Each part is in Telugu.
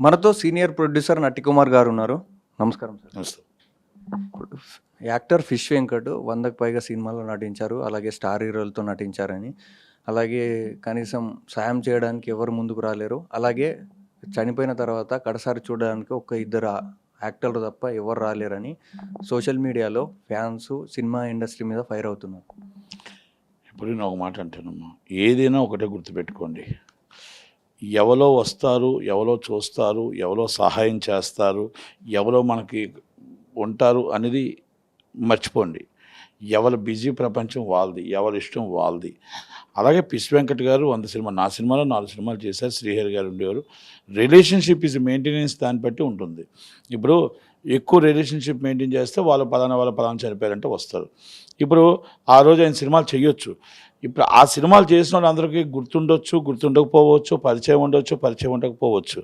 మనతో సీనియర్ ప్రొడ్యూసర్ నటికుమార్ గారు ఉన్నారు. నమస్కారం సార్. నమస్తే. యాక్టర్ ఫిష్ వెంకట్ వందకు పైగా సినిమాల్లో నటించారు. అలాగే స్టార్ హీరోలతో నటించారని. అలాగే కనీసం సాయం చేయడానికి ఎవరు ముందుకు రాలేరు. అలాగే చనిపోయిన తర్వాత కడసారి చూడడానికి ఒక ఇద్దరు యాక్టర్లు తప్ప ఎవరు రాలేరని సోషల్ మీడియాలో ఫ్యాన్స్ సినిమా ఇండస్ట్రీ మీద ఫైర్ అవుతున్నారు. ఇప్పుడు నేను ఒక మాట అంటానమ్మా. ఏదైనా ఒకటే గుర్తుపెట్టుకోండి. ఎవరో వస్తారు ఎవరో చూస్తారు ఎవరో సహాయం చేస్తారు ఎవరో మనకి ఉంటారు అనేది మర్చిపోండి. ఎవరి బిజీ ప్రపంచం వాళ్ళది ఎవరి ఇష్టం వాళ్ళది. అలాగే పిస్ వెంకట్ గారు వంద సినిమా నా సినిమాలో నాలుగు సినిమాలు చేశారు శ్రీహరి గారు ఉండేవారు. రిలేషన్షిప్ ఇస్ మెయింటెనెన్స్ దాన్ని బట్టి ఉంటుంది. ఇప్పుడు ఎక్కువ రిలేషన్షిప్ మెయింటైన్ చేస్తే వాళ్ళు పలానా వాళ్ళ పలానా చనిపోయారంటే వస్తారు. ఇప్పుడు ఆ రోజు ఆయన సినిమాలు చేయొచ్చు. ఇప్పుడు ఆ సినిమాలు చేసిన వాళ్ళందరికీ గుర్తుండొచ్చు గుర్తుండకపోవచ్చు పరిచయం ఉండొచ్చు పరిచయం ఉండకపోవచ్చు.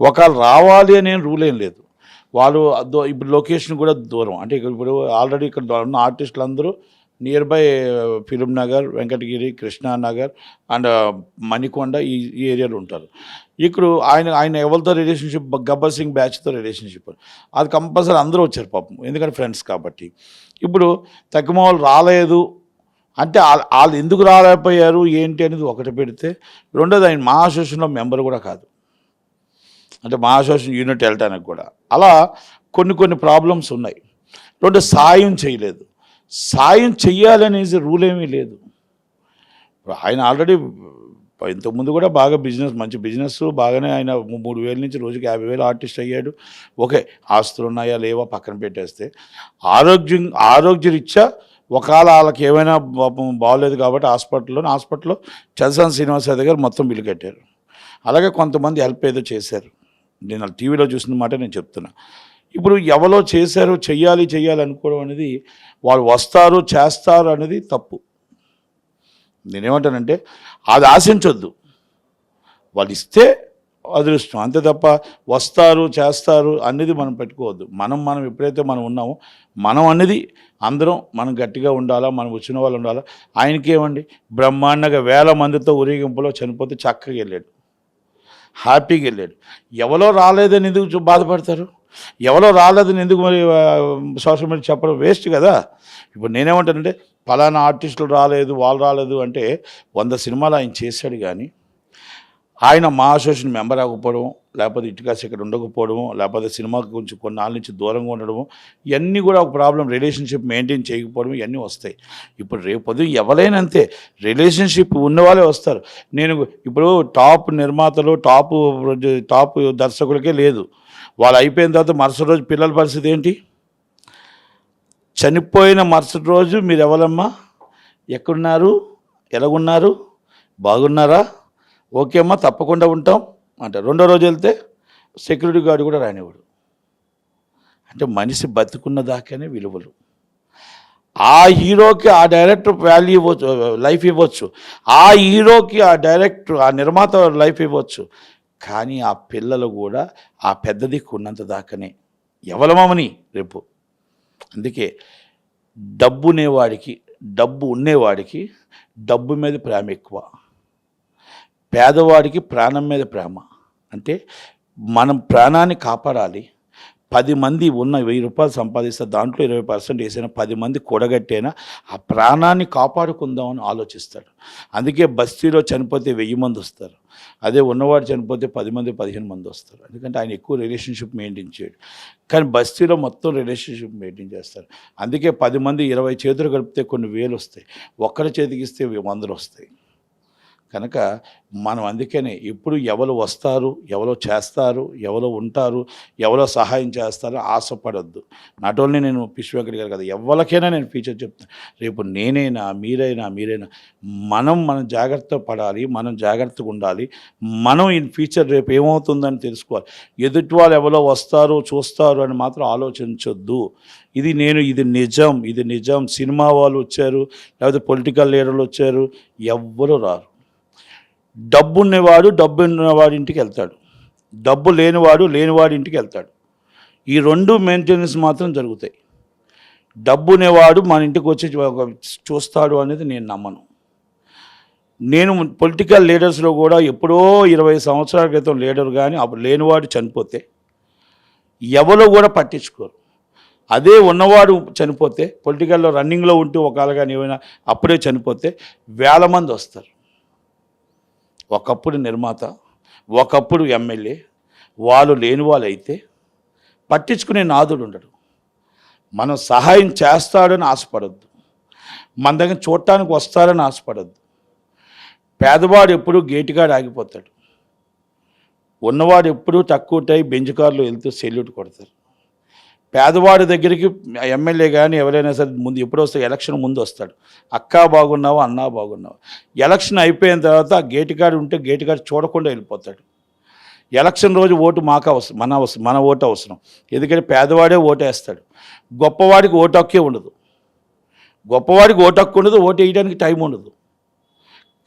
ఒకవేళ రావాలి అని రూల్ ఏం లేదు. వాళ్ళు ఇప్పుడు లొకేషన్ కూడా దూరం. అంటే ఇక్కడ ఇప్పుడు ఆల్రెడీ ఇక్కడ ఉన్న ఆర్టిస్టులు అందరూ near by Film Nagar Venkatagiri Krishnanagar and Manikonda ఈ ఈ ఏరియాలో ఉంటారు. ఇప్పుడు ఆయన ఆయన ఎవరితో రిలేషన్షిప్? గబ్బర్ సింగ్ బ్యాచ్తో రిలేషన్షిప్. అది కంపల్సరీ అందరూ వచ్చారు పాపం. ఎందుకంటే ఫ్రెండ్స్ కాబట్టి. ఇప్పుడు తక్కువ వాళ్ళు రాలేదు. అంటే వాళ్ళు ఎందుకు రాలేకపోయారు ఏంటి అనేది ఒకటి పెడితే రెండోది ఆయన మా అసోసియేషన్లో మెంబర్ కూడా కాదు. అంటే మా అసోసియేషన్ యూనిట్ వెళ్ళటానికి కూడా. అలా కొన్ని కొన్ని ప్రాబ్లమ్స్ ఉన్నాయి. రెండు సాయం చేయలేదు. సాయం చెయ్యాలనేసి రూల్ ఏమీ లేదు. ఆయన ఆల్రెడీ ఇంతకుముందు కూడా బాగా బిజినెస్ మంచి బిజినెస్ బాగానే ఆయన మూడు వేల నుంచి రోజుకి యాభై వేలు ఆర్టిస్ట్ అయ్యాడు. ఓకే ఆస్తులు ఉన్నాయా లేవా పక్కన పెట్టేస్తే ఆరోగ్యం ఆరోగ్యరీత్యా ఒకవేళ వాళ్ళకి ఏమైనా పాపం బాగోలేదు కాబట్టి హాస్పిటల్లో హాస్పిటల్లో చల్సాన్ శ్రీనివాసరావు గారు మొత్తం బిల్లు కట్టారు. అలాగే కొంతమంది హెల్ప్ ఏదో చేశారు. నేను టీవీలో చూసిన మాట నేను చెప్తున్నా. ఇప్పుడు ఎవరో చేశారు చెయ్యాలి చెయ్యాలి అనుకోవడం అనేది వాళ్ళు వస్తారు చేస్తారు అనేది తప్పు. నేనేమంటానంటే అది ఆశించొద్దు. వాళ్ళు ఇస్తే అదృష్టం. అంతే తప్ప వస్తారు చేస్తారు అనేది మనం పెట్టుకోవద్దు. మనం మనం ఎప్పుడైతే మనం ఉన్నామో మనం అనేది అందరం మనం గట్టిగా ఉండాలా మనం వచ్చిన వాళ్ళు ఉండాలా ఆయనకేమండి బ్రహ్మాండంగా వేల మందితో ఊరేగింపులో చనిపోతే చక్కగా వెళ్ళాడు. హ్యాపీగా వెళ్ళాడు. ఎవరో రాలేదని ఎందుకు బాధపడతారు? ఎవరో రాలేదని ఎందుకు మరి సోషల్ మీడియా చెప్పడం వేస్ట్ కదా? ఇప్పుడు నేనేమంటానంటే ఫలానా ఆర్టిస్టులు రాలేదు వాళ్ళు రాలేదు అంటే వంద సినిమాలు ఆయన చేశాడు కానీ ఆయన మా అసోసియేషన్ మెంబర్ అవ్వకపోవడం లేకపోతే ఇటుకాసి ఇక్కడ ఉండకపోవడము లేకపోతే సినిమాకి కొంచెం కొన్నాళ్ళ నుంచి దూరంగా ఉండడము ఇవన్నీ కూడా ఒక ప్రాబ్లం రిలేషన్షిప్ మెయింటైన్ చేయకపోవడం ఇవన్నీ వస్తాయి. ఇప్పుడు రేపు పొద్దు ఎవరైనా అంతే రిలేషన్షిప్ ఉన్న వాళ్ళే వస్తారు. నేను ఇప్పుడు టాప్ నిర్మాతలు టాప్ టాప్ దర్శకులకే లేదు. వాళ్ళు అయిపోయిన తర్వాత మరుసటి రోజు పిల్లల పరిస్థితి ఏంటి? చనిపోయిన మరుసటి రోజు మీరు ఎవరమ్మా? ఎక్కడున్నారు? ఎలాగున్నారు? బాగున్నారా? ఓకే అమ్మా తప్పకుండా ఉంటాం అంటే రెండో రోజు వెళ్తే సెక్యూరిటీ గార్డు కూడా రానివాడు అంటే మనిషి బతుకున్న దాకానే విలువలు. ఆ హీరోకి ఆ డైరెక్టర్ వాల్యూ ఇవ్వచ్చు లైఫ్ ఇవ్వచ్చు. ఆ హీరోకి ఆ డైరెక్టర్ ఆ నిర్మాత లైఫ్ ఇవ్వచ్చు. కానీ ఆ పిల్లలు కూడా ఆ పెద్ద దిక్కు ఉన్నంత దాకానే ఎవలమని రేపు. అందుకే డబ్బు ఉండేవాడికి డబ్బు ఉండేవాడికి డబ్బు మీద ప్రేమ ఎక్కువ. పేదవాడికి ప్రాణం మీద ప్రేమ. అంటే మనం ప్రాణాన్ని కాపాడాలి. పది మంది ఉన్న వెయ్యి రూపాయలు సంపాదిస్తే దాంట్లో ఇరవై పర్సెంట్ వేసినా పది మంది కూడగట్టేనా ఆ ప్రాణాన్ని కాపాడుకుందామని ఆలోచిస్తాడు అందుకే బస్తీలో చనిపోతే వెయ్యి మంది వస్తారు. అదే ఉన్నవాడు చనిపోతే పది మంది పదిహేను మంది వస్తారు. ఎందుకంటే ఆయన ఎక్కువ రిలేషన్షిప్ మెయింటైన్ చేయడు. కానీ బస్తీలో మొత్తం రిలేషన్షిప్ మెయింటైన్ చేస్తారు. అందుకే పది మంది ఇరవై చేతులు కలిపితే కొన్ని వేలు వస్తాయి. ఒక్కరి చేతికి ఇస్తే వందలు వస్తాయి. కనుక మనం అందుకనే ఇప్పుడు ఎవరు వస్తారు ఎవరో చేస్తారు ఎవరో ఉంటారు ఎవరో సహాయం చేస్తారో ఆశపడొద్దు. నాట్ ఓన్లీ నేను పిష్ గారు కదా ఎవరికైనా నేను ఫీచర్ చెప్తాను రేపు నేనైనా మీరైనా మీరైనా మనం మనం జాగ్రత్త పడాలి మనం జాగ్రత్తగా ఉండాలి. మనం ఈ ఫ్యూచర్ రేపు ఏమవుతుందని తెలుసుకోవాలి. ఎదుటి వాళ్ళు ఎవరో వస్తారు చూస్తారు అని మాత్రం ఆలోచించొద్దు. ఇది నేను ఇది నిజం ఇది నిజం. సినిమా వాళ్ళు వచ్చారు లేకపోతే పొలిటికల్ లీడర్లు వచ్చారు ఎవ్వరు రారు. డబ్బున్నవాడు డబ్బు ఉన్నవాడి ఇంటికి వెళ్తాడు. డబ్బు లేనివాడు లేనివాడి ఇంటికి వెళ్తాడు. ఈ రెండు మెయింటెనెన్స్ మాత్రం జరుగుతాయి. డబ్బు మన ఇంటికి వచ్చి ఒక చూస్తాడు అనేది నేను నమ్మను. నేను పొలిటికల్ లీడర్స్లో కూడా ఎప్పుడో ఇరవై సంవత్సరాల క్రితం లీడర్ కానీ అప్పుడు లేనివాడు చనిపోతే ఎవరో కూడా పట్టించుకోరు. అదే ఉన్నవాడు చనిపోతే పొలిటికల్లో రన్నింగ్లో ఉంటూ ఒకవేళ కానీ ఏమైనా అప్పుడే చనిపోతే వేల మంది వస్తారు. ఒకప్పుడు నిర్మాత ఒకప్పుడు ఎమ్మెల్యే వాళ్ళు లేని వాళ్ళు అయితే పట్టించుకునే నాదుడు ఉండడు. మనం సహాయం చేస్తాడని ఆశపడద్దు. మన దగ్గర చూడటానికి వస్తారని ఆశపడద్దు. పేదవాడు ఎప్పుడూ గేటుగాడు ఆగిపోతాడు. ఉన్నవాడు ఎప్పుడూ తక్కువ టై బెంచ్ కార్లో వెళ్తూ సెల్యూట్ కొడతారు. పేదవాడి దగ్గరికి ఎమ్మెల్యే కానీ ఎవరైనా సరే ముందు ఎప్పుడు వస్తే ఎలక్షన్ ముందు వస్తాడు. అక్క బాగున్నావా అన్నా బాగున్నావా? ఎలక్షన్ అయిపోయిన తర్వాత ఆ గేటు కాడు ఉంటే గేటు కాడు చూడకుండా వెళ్ళిపోతాడు. ఎలక్షన్ రోజు ఓటు మాకు అవసరం మన అవసరం మన ఓటు అవసరం. ఎందుకంటే పేదవాడే ఓటేస్తాడు. గొప్పవాడికి ఓటు హక్కే ఉండదు. గొప్పవాడికి ఓటు హక్కు ఉండదు ఓటు వేయడానికి టైం ఉండదు.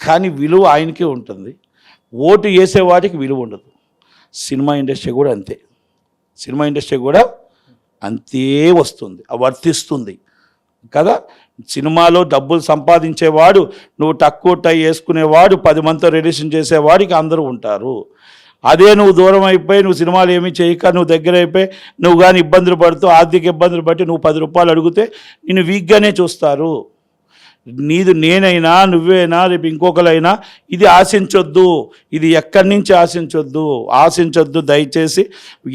కానీ విలువ ఆయనకే ఉంటుంది. ఓటు వేసేవాడికి విలువ ఉండదు. సినిమా ఇండస్ట్రీ కూడా అంతే. సినిమా ఇండస్ట్రీ కూడా అంతే వస్తుంది వర్తిస్తుంది. కదా? సినిమాలో డబ్బులు సంపాదించేవాడు నువ్వు తక్కువ టై వేసుకునేవాడు పది మందితో రిలేషన్ చేసేవాడికి అందరూ ఉంటారు. అదే నువ్వు దూరం అయిపోయి నువ్వు సినిమాలు ఏమీ చేయక నువ్వు దగ్గర అయిపోయి నువ్వు కానీ ఇబ్బందులు పడుతూ ఆర్థిక ఇబ్బందులు బట్టి నువ్వు పది రూపాయలు అడిగితే నేను వీక్గానే చూస్తారు. నీది నేనైనా నువ్వేనా రేపు ఇంకొకరైనా ఇది ఆశించొద్దు. ఇది ఎక్కడి నుంచి ఆశించొద్దు? ఆశించొద్దు దయచేసి.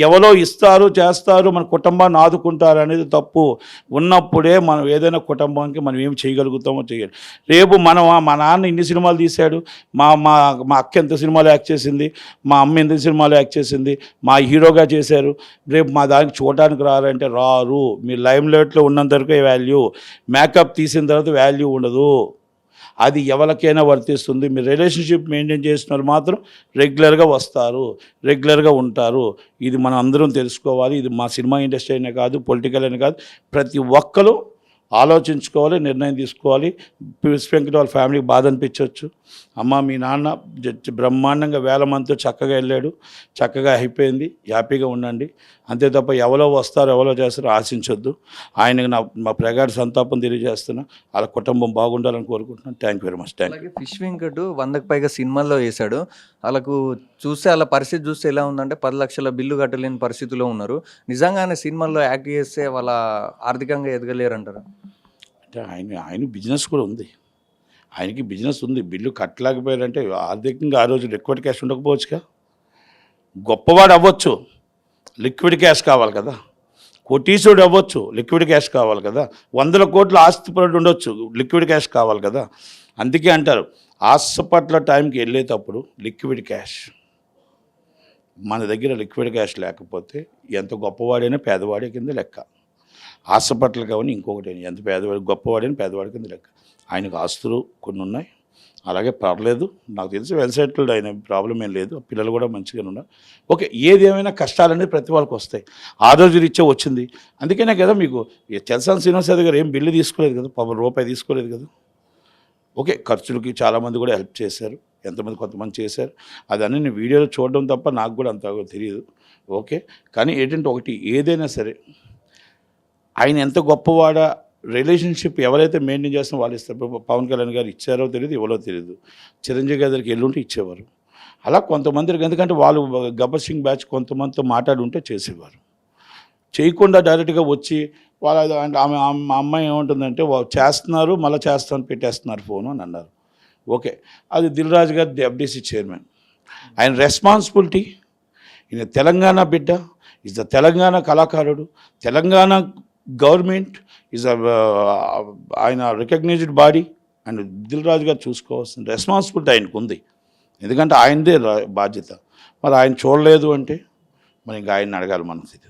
ఎవరో ఇస్తారు చేస్తారు మన కుటుంబాన్ని ఆదుకుంటారు అనేది తప్పు. ఉన్నప్పుడే మనం ఏదైనా కుటుంబానికి మనం ఏం చేయగలుగుతామో చేయాలి. రేపు మనం మా నాన్న ఇన్ని సినిమాలు తీశాడు. మా మా మా అక్క ఎంత సినిమాలు యాక్ట్ చేసింది. మా అమ్మ ఎంత సినిమాలు యాక్ట్ చేసింది. మా హీరోగా చేశారు. రేపు మా దానికి చూడడానికి రారంటే రారు. మీ లైమ్ లైట్లో ఉన్నంత వరకే వాల్యూ. మేకప్ తీసిన తర్వాత వాల్యూ ఉండదు. అది ఎవరికైనా వర్తిస్తుంది. మీరు రిలేషన్షిప్ మెయింటైన్ చేసిన వాళ్ళు మాత్రం రెగ్యులర్గా వస్తారు. రెగ్యులర్గా ఉంటారు. ఇది మనం అందరం తెలుసుకోవాలి. ఇది మా సినిమా ఇండస్ట్రీ అయినా కాదు పొలిటికల్ అనే కాదు ప్రతి ఒక్కరు ఆలోచించుకోవాలి నిర్ణయం తీసుకోవాలి. వెంకట వాళ్ళ ఫ్యామిలీకి బాధ అనిపించవచ్చు. అమ్మ మీ నాన్న జ- బ్రహ్మాండంగా వేల మందితో చక్కగా వెళ్ళాడు. చక్కగా అయిపోయింది. హ్యాపీగా ఉండండి. అంతే తప్ప ఎవరో వస్తారు ఎవరో చేస్తారో ఆశించొద్దు. ఆయనకు నా మా ప్రగాఢ సంతాపం తెలియజేస్తున్నా. వాళ్ళ కుటుంబం బాగుండాలని కోరుకుంటున్నాను. Thank you very much thank you Fish Venkat వందకు పైగా సినిమాల్లో వేశాడు. వాళ్ళకు చూస్తే వాళ్ళ పరిస్థితి చూస్తే ఎలా ఉందంటే పది లక్షల బిల్లు కట్టలేని పరిస్థితిలో ఉన్నారు. నిజంగానే సినిమాల్లో యాక్ట్ చేస్తే వాళ్ళ ఆర్థికంగా ఎదగలేరు అంటారు అంటే ఆయన ఆయన బిజినెస్ కూడా ఉంది. ఆయనకి బిజినెస్ ఉంది. బిల్లు కట్టలేకపోయారంటే ఆర్థికంగా ఆ రోజు లిక్విడ్ క్యాష్ ఉండకపోవచ్చుగా. గొప్పవాడు అవ్వచ్చు. లిక్విడ్ క్యాష్ కావాలి కదా. కోటీసుడు అవ్వచ్చు. లిక్విడ్ క్యాష్ కావాలి కదా. వందల కోట్ల ఆస్తిపరుడు ఉండొచ్చు. లిక్విడ్ క్యాష్ కావాలి కదా. అందుకే అంటారు హాస్పిటల్ టైంకి వెళ్ళేటప్పుడు లిక్విడ్ క్యాష్. మన దగ్గర లిక్విడ్ క్యాష్ లేకపోతే ఎంత గొప్పవాడైనా పేదవాడే కింద లెక్క. హాస్పిటల్ కావని ఇంకొకటి ఎంత పేదవాడి గొప్పవాడని పేదవాడి కింద లెక్క. ఆయనకు ఆస్తులు కొన్ని ఉన్నాయి. అలాగే పర్లేదు. నాకు తెలిసి వెల్ సెటిల్డ్ అయిన ప్రాబ్లం ఏం లేదు. పిల్లలు కూడా మంచిగానే ఉన్నారు. ఓకే ఏది ఏమైనా కష్టాలు ప్రతి వాళ్ళకి వస్తాయి. ఆ రోజు రీత్యా వచ్చింది అందుకనే కదా మీకు ఈ చలసాని శ్రీనివాస గారు ఏం బిల్లు తీసుకోలేదు కదా పాపం రూపాయి తీసుకోలేదు కదా. ఓకే ఖర్చులకి చాలామంది కూడా హెల్ప్ చేశారు. ఎంతమంది కొంతమంది చేశారు. అదన్నీ నేను వీడియోలో చూడడం తప్ప నాకు కూడా అంత తెలియదు. ఓకే కానీ ఏంటంటే ఒకటి ఏదైనా సరే ఆయన ఎంత గొప్పవాడా రిలేషన్షిప్ ఎవరైతే మెయింటైన్ చేస్తారో వాళ్ళు ఇస్తారు. పవన్ కళ్యాణ్ గారు ఇచ్చారో తెలియదు ఎవరో తెలియదు చిరంజీవి గారికి ఎల్లుంటే ఇచ్చేవారు. అలా కొంతమందికి ఎందుకంటే వాళ్ళు గబ్బర్ సింగ్ బ్యాచ్ కొంతమందితో మాట్లాడి ఉంటే చేసేవారు. చేయకుండా డైరెక్ట్గా వచ్చి వాళ్ళ అంటే ఆమె మా అమ్మాయి ఏముంటుందంటే వాళ్ళు చేస్తున్నారు మళ్ళీ చేస్తాను పెట్టేస్తున్నారు ఫోను అని అన్నారు. ఓకే. అది దిల్రాజు గారు ఎఫ్డీసీ చైర్మన్. ఆయన రెస్పాన్సిబిలిటీ. ఈయన తెలంగాణ బిడ్డ. ఈజ్ ద తెలంగాణ కళాకారుడు. తెలంగాణ గవర్నమెంట్ ఈజ్ uh, ఆయన recognised body and Dil Raju garu చూసుకోవాల్సిన రెస్పాన్సిబిలిటీ ఆయనకు ఉంది ఎందుకంటే ఆయనదే రా- బాధ్యత. మరి ఆయన చూడలేదు అంటే మరి ఇంకా ఆయన అడగాలి మన స్థితి